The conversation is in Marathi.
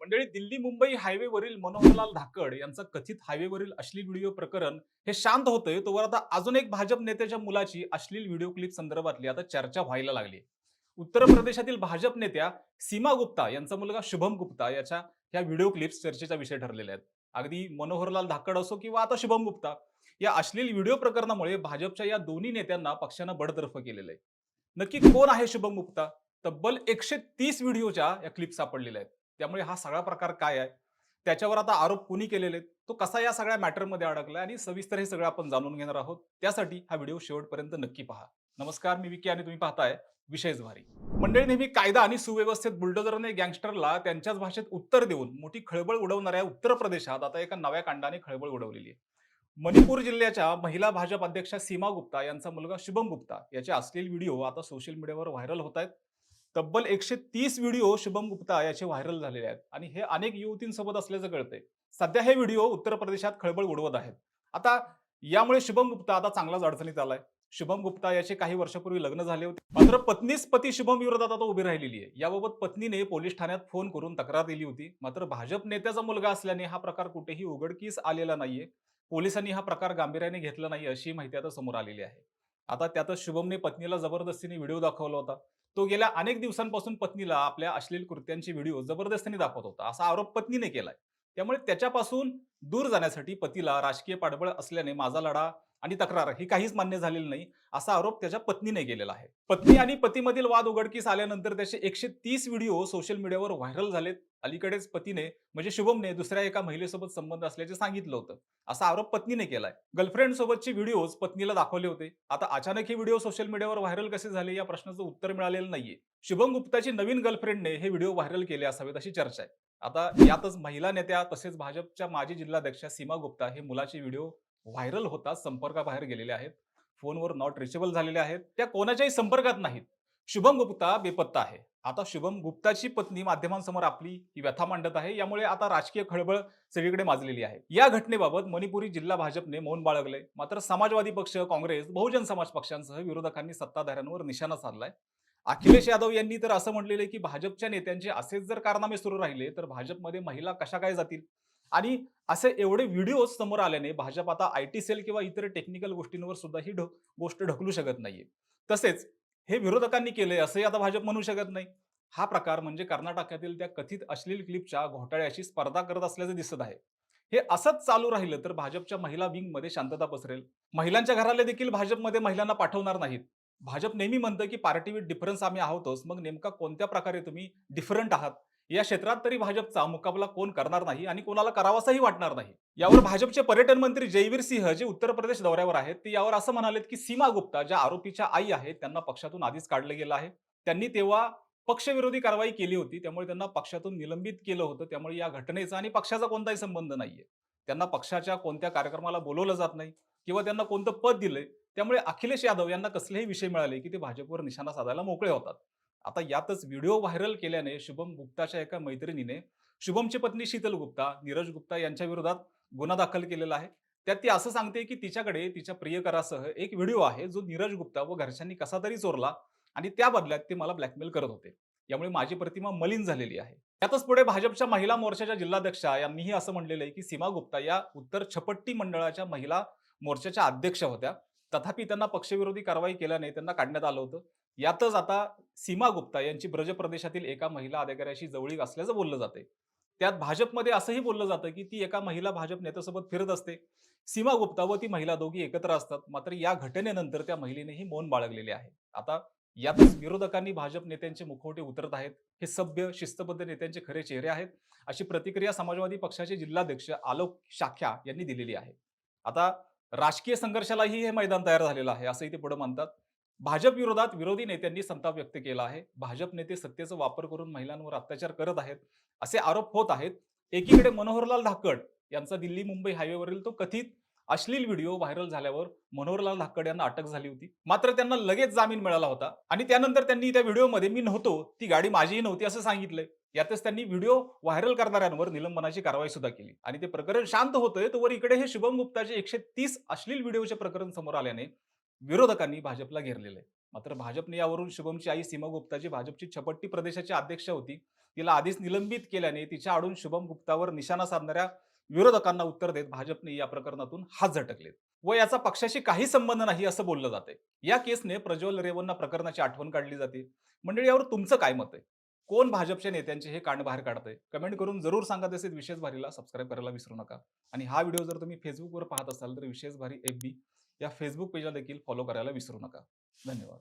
मंडळी दिल्ली मुंबई हायवेवरील मनोहरलाल धाकड यांचा कथित हायवेवरील अश्लील व्हिडिओ प्रकरण हे शांत होतंय. तोवर आता अजून एक भाजप नेत्याच्या मुलाची अश्लील व्हिडिओ क्लिप संदर्भातली आता चर्चा व्हायला लागली. उत्तर प्रदेशातील भाजप नेत्या सीमा गुप्ता यांचा मुलगा शुभम गुप्ता याच्या ह्या व्हिडिओ क्लिप्स चर्चेचा विषय ठरलेल्या आहेत. अगदी मनोहरलाल धाकड असो किंवा आता शुभम गुप्ता या अश्लील व्हिडिओ प्रकरणामुळे भाजपच्या या दोन्ही नेत्यांना पक्षानं बडतर्फ केलेलं आहे नक्की कोण आहे शुभम गुप्ता? तब्बल एकशे तीस व्हिडिओच्या या क्लिप सापडलेल्या आहेत. त्यामुळे हा सगळा प्रकार काय आहे? त्याच्यावर आता आरोप कोणी केलेले तो कसा या सगळ्या मॅटरमध्ये अडकला आणि सविस्तर हे सगळं आपण जाणून घेणार आहोत. त्यासाठी हा व्हिडिओ शेवटपर्यंत नक्की पहा. नमस्कार मी विकी आणि तुम्ही पाहताय विषयच भारी. मंडळी नेहमी कायदा आणि सुव्यवस्थेत बुलडोजरने गँगस्टरला त्यांच्याच भाषेत उत्तर देऊन मोठी खळबळ उडवणाऱ्या उत्तर प्रदेशात आता एका नव्या कांडाने खळबळ उडवलेली आहे. मणिपूर जिल्ह्याच्या महिला भाजप अध्यक्षा सीमा गुप्ता यांचा मुलगा शुभम गुप्ता याचे असलेले व्हिडिओ आता सोशल मीडियावर व्हायरल होत आहेत तब्बल एकशे तीस व्हिडिओ शुभम गुप्ता याचे व्हायरल झालेले आहेत. आणि हे अनेक युवतींसोबत असल्याचं कळतंय. सध्या हे व्हिडिओ उत्तर प्रदेशात खळबळ उडवत आहेत. आता यामुळे शुभम गुप्ता आता चांगलाच अडचणीत आलाय. शुभम गुप्ता याचे काही वर्षापूर्वी लग्न झाले होते. मात्र पत्नीच पती शुभम विरोधात आता उभी राहिलेली आहे. याबाबत पत्नीने पोलीस ठाण्यात फोन करून तक्रार दिली होती. मात्र भाजप नेत्याचा मुलगा असल्याने हा प्रकार कुठेही उघडकीस आलेला नाहीये. पोलिसांनी हा प्रकार गांभीर्याने घेतला नाही अशी माहिती आता समोर आलेली आहे. आता त्यातच शुभमने पत्नीला जबरदस्तीने व्हिडिओ दाखवला होता. तो गेल्या अनेक दिवसांपासून पत्नीला आपल्या अश्लील कृत्यांचे व्हिडिओ जबरदस्तीने दाखवत होता. असा आरोप पत्नीने केलाय. त्यामुळे त्याच्यापासून दूर जाण्यासाठी पतीला राजकीय पाठबळ असल्याने माझा लढा आणि तक्रार ही काहीच मान्य झालेली नाही असा आरोप त्याच्या पत्नीने केलेला आहे. पत्नी आणि पतीमधील वाद उघडकीस आल्यानंतर त्याचे एकशे तीस व्हिडिओ सोशल मीडियावर व्हायरल झालेत. अलीकडेच पतीने म्हणजे शुभमने दुसऱ्या एका महिलेसोबत संबंध असल्याचे सांगितलं होतं. असा आरोप पत्नीने केलाय. गर्लफ्रेंड सोबतचे व्हिडिओज पत्नीला दाखवले होते. आता अचानक हे व्हिडिओ सोशल मीडियावर व्हायरल कसे झाले या प्रश्नाचं उत्तर मिळालेलं नाहीये. शुभम गुप्ताची नवीन गर्लफ्रेंडने हे व्हिडिओ व्हायरल केले असावेत अशी चर्चा आहे. आता यातच महिला नेत्या तसेच भाजपच्या माजी जिल्हाध्यक्षा सीमा गुप्ता हे मुलाचे व्हिडिओ व्हायरल होता संपर्काबाहेर गेलेले आहेत. फोनवर नॉट रिचेबल झालेले आहेत. त्या कोणाच्याही संपर्कात नाहीत. शुभम गुप्ता बेपत्ता आहे. आता शुभम गुप्ताची पत्नी माध्यमांसमोर आपली ही व्यथा मांडत आहे. यामुळे आता राजकीय खळबळ सगळीकडे माजलेली आहे. या घटनेबाबत मणिपुरी जिल्हा भाजपने मौन बाळगले मात्र समाजवादी पक्ष काँग्रेस बहुजन समाज पक्षांसह विरोधकांनी सत्ताधाऱ्यांवर निशाणा साधलाय. अखिलेश यादव यांनी तर असं म्हटलेलं आहे की भाजपच्या नेत्यांचे असेच जर कारनामे सुरू राहिले तर भाजपमध्ये महिला कशा काय जातील? आणि असे एवढे व्हिडिओ समोर आल्याने भाजप आता आय टी सेल किंवा इतर टेक्निकल गोष्टींवर सुद्धा ही ढ- गोष्ट ढकलू शकत नाहीये. तसेच हे विरोधकांनी केले असंही आता भाजप म्हणू शकत नाही. हा प्रकार म्हणजे कर्नाटकातील त्या कथित अश्लील क्लिपच्या घोटाळ्याशी स्पर्धा करत असल्याचं दिसत आहे. हे असंच चालू राहिलं तर भाजपच्या महिला विंगमध्ये शांतता पसरेल. महिलांच्या घराले देखील भाजपमध्ये महिलांना पाठवणार नाहीत. भाजप नेहमी म्हणतं की पार्टी विथ डिफरन्स आम्ही आहोतच. मग नेमका कोणत्या प्रकारे तुम्ही डिफरंट आहात? या क्षेत्रात तरी भाजपचा मुकाबला कोण करणार नाही आणि कोणाला करावासाही वाटणार नाही. यावर भाजपचे पर्यटन मंत्री जयवीर सिंह जे उत्तर प्रदेश दौऱ्यावर आहेत ते यावर असं म्हणालेत की सीमा गुप्ता ज्या आरोपीच्या आई आहेत त्यांना पक्षातून आधीच काढलं गेलं आहे. त्यांनी तेव्हा पक्षविरोधी कारवाई केली होती त्यामुळे त्यांना पक्षातून निलंबित केलं होतं. त्यामुळे या घटनेचा आणि पक्षाचा कोणताही संबंध नाहीये. त्यांना पक्षाच्या कोणत्या कार्यक्रमाला बोलवलं जात नाही किंवा त्यांना कोणतं पद दिलंय त्यामुळे अखिलेश यादव यांना कसलेही विषय मिळाले की ते भाजपवर निशाणा साधायला मोकळे होतात. आता यातच व्हिडिओ व्हायरल केल्याने शुभम गुप्ताच्या एका मैत्रिणीने शुभमची पत्नी शीतल गुप्ता नीरज गुप्ता यांच्या विरोधात गुन्हा दाखल केलेला आहे. त्यात ती असं सांगते की तिच्याकडे तिच्या प्रियकरासह एक व्हिडिओ आहे जो नीरज गुप्ता व घरच्यांनी कसा तरी चोरला आणि त्या बदल्यात ते मला ब्लॅकमेल करत होते. यामुळे माझी प्रतिमा मलिन झालेली आहे. त्यातच पुढे भाजपच्या महिला मोर्चाच्या जिल्हाध्यक्षा यांनीही असं म्हणलेलं आहे की सीमा गुप्ता या उत्तर छपट्टी मंडळाच्या महिला मोर्चाच्या अध्यक्ष होत्या. तथापि त्यांना पक्षविरोधी कारवाई केल्याने त्यांना काढण्यात आलं होतं. यातच आता सीमा गुप्ता यांची ब्रज प्रदेशातील एका महिला अधिकाऱ्याशी जवळीक असल्याचं बोललं जाते त्यात भाजपमध्ये असंही बोललं जातं की ती एका महिला भाजप नेत्यासोबत फिरत असते. सीमा गुप्ता व ती महिला दोघी एकत्र असतात. मात्र या घटनेनंतर त्या महिलेनेही मौन बाळगलेले आहे. आता यातच विरोधकांनी भाजप नेत्यांचे मुखवटे उतरत आहेत. हे सभ्य शिस्तबद्ध नेत्यांचे खरे चेहरे आहेत अशी प्रतिक्रिया समाजवादी पक्षाचे जिल्हाध्यक्ष आलोक शाख्या यांनी दिलेली आहे. आता राजकीय संघर्षालाही हे मैदान तयार झालेलं आहे असंही ते पुढे मानतात भाजप विरोधात विरोधी नेत्यांनी संताप व्यक्त केला आहे. भाजप नेते सत्तेचा वापर करून महिलांवर अत्याचार करत आहेत असे आरोप होत आहेत. एकीकडे मनोहरलाल धाकड यांचा दिल्ली मुंबई हायवेवरील तो कथित अश्लील व्हिडिओ व्हायरल झाल्यावर मनोहरलाल धाकड यांना अटक झाली होती. मात्र त्यांना लगेच जामीन मिळाला होता आणि त्यानंतर त्यांनी त्या व्हिडिओमध्ये मी नव्हतो. ती गाडी माझीही नव्हती असं सांगितलंय. यातच त्यांनी व्हिडिओ व्हायरल करणाऱ्यांवर निलंबनाची कारवाई सुद्धा केली. आणि ते प्रकरण शांत होतंय तोवर इकडे हे शुभम गुप्ताचे एकशे तीस अश्लील व्हिडिओचे प्रकरण समोर आल्याने विरोधकांनी भाजपला घेरलेलं आहे मात्र भाजपने यावरून शुभमची आई सीमा गुप्ता जी भाजपची छपट्टी प्रदेशाची अध्यक्ष होती. तिला आधीच निलंबित केल्याने तिच्या आडून शुभम गुप्तावर निशाणा साधणाऱ्या विरोधकांना उत्तर देत भाजपने या प्रकरणातून हात झटकलेत. व याचा पक्षाशी काही संबंध नाही असं बोललं जाते या केसने प्रज्वल रेवन्ना प्रकरणाची आठवण काढली जाते. मंडळी यावर तुमचं काय मत आहे? कोण भाजपच्या नेत्यांचे हे कांड बाहेर काढतंय? कमेंट करून जरूर सांगा तसेच विशेष भारीला सबस्क्राईब करायला विसरू नका. आणि हा व्हिडिओ जर तुम्ही फेसबुकवर पाहत असाल तर विशेष भारी एफ बी या फेसबुक पेजला देखील फॉलो करायला विसरू नका. धन्यवाद.